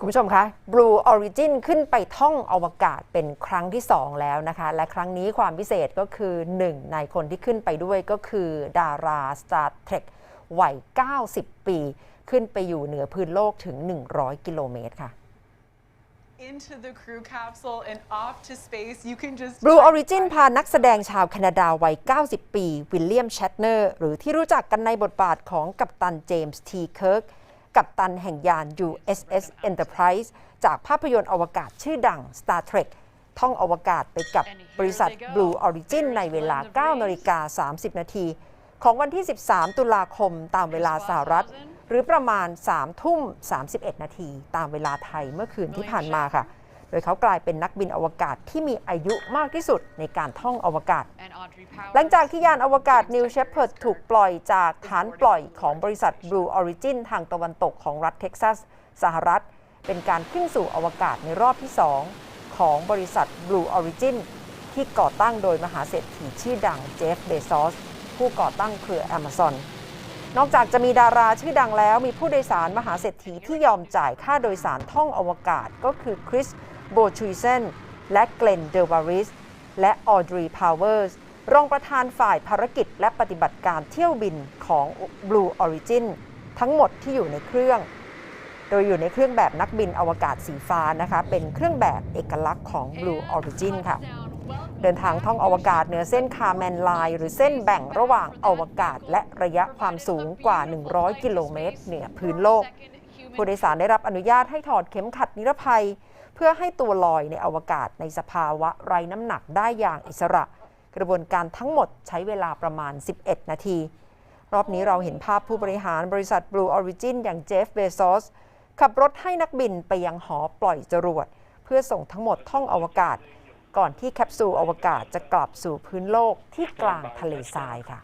คุณผู้ชมคะ Blue Origin ขึ้นไปท่องอวกาศเป็นครั้งที่ 2 แล้วนะคะ และครั้งนี้ความพิเศษก็คือ 1 ในคนที่ขึ้นไปด้วยก็คือดารา Star Trek วัย 90 ปี ขึ้นไปอยู่เหนือพื้นโลกถึง 100 กิโลเมตรค่ะ into the crew capsule and off to space. You can just Blue Origin พานักแสดงชาวแคนาดาวัย 90 ปี วิลเลียมแชตเนอร์ หรือที่รู้จักกันในบทบาทของกัปตันเจมส์ทีเคิร์ก กัปตันแห่งยาน USS Enterprise จากภาพยนตร์อวกาศชื่อดัง Star Trek ท่องอวกาศไปกับบริษัท Blue Origin ในเวลา 9 นาฬิกา 30 นาที ของวันที่ 13 ตุลาคมตามเวลาสหรัฐ หรือประมาณ 3 ทุ่ม 31 นาที ตามเวลาไทยเมื่อคืนที่ผ่านมาค่ะ โดยเขากลายเป็นนักบินอวกาศที่มีอายุมากที่สุดในการท่องอวกาศ and Audrey Powers. หลังจากที่ยานอวกาศ New Shepard ถูกปล่อยจากฐานปล่อยของบริษัท Blue Origin ทางตะวันตกของรัฐเท็กซัส สหรัฐ เป็นการขึ้นสู่อวกาศในรอบที่ 2 ของบริษัท Blue Origin ที่ก่อตั้งโดยมหาเศรษฐีชื่อดังเจฟเบซอสผู้ก่อตั้งเครือ Amazon นอกจากจะมีดาราชื่อดังแล้ว มีผู้โดยสารมหาเศรษฐีที่ยอมจ่ายค่าโดยสารท่องอวกาศก็คือคริส โบชูเซนและเกลนเดวาริส และออดรีพาวเวอร์สรองประธานฝ่ายภารกิจและปฏิบัติการเที่ยวบินของ Blue Origin ทั้งหมดที่อยู่ในเครื่อง โดยอยู่ในเครื่องแบบนักบินอวกาศสีฟ้านะคะ เป็นเครื่องแบบเอกลักษณ์ของ Blue Origin ค่ะ เดินทางท่องอวกาศเหนือเส้นคาร์แมนไลน์หรือเส้นแบ่งระหว่างอวกาศและระยะความสูงกว่า 100 กิโลเมตรเหนือพื้นโลก ผู้โดยสารได้รับอนุญาตให้ถอดเข็มขัดนิรภัย เพื่อให้ตัวลอยในอวกาศในสภาวะไร้น้ำหนักได้อย่างอิสระ กระบวนการทั้งหมดใช้เวลาประมาณ 11 นาที รอบนี้เราเห็นภาพผู้บริหารบริษัท Blue Origin อย่างเจฟเบซอสขับรถให้นักบินไปยังหอปล่อยจรวด เพื่อส่งทั้งหมดท่องอวกาศ ก่อนที่แคปซูลอวกาศจะกลับสู่พื้นโลกที่กลางทะเลทรายค่ะ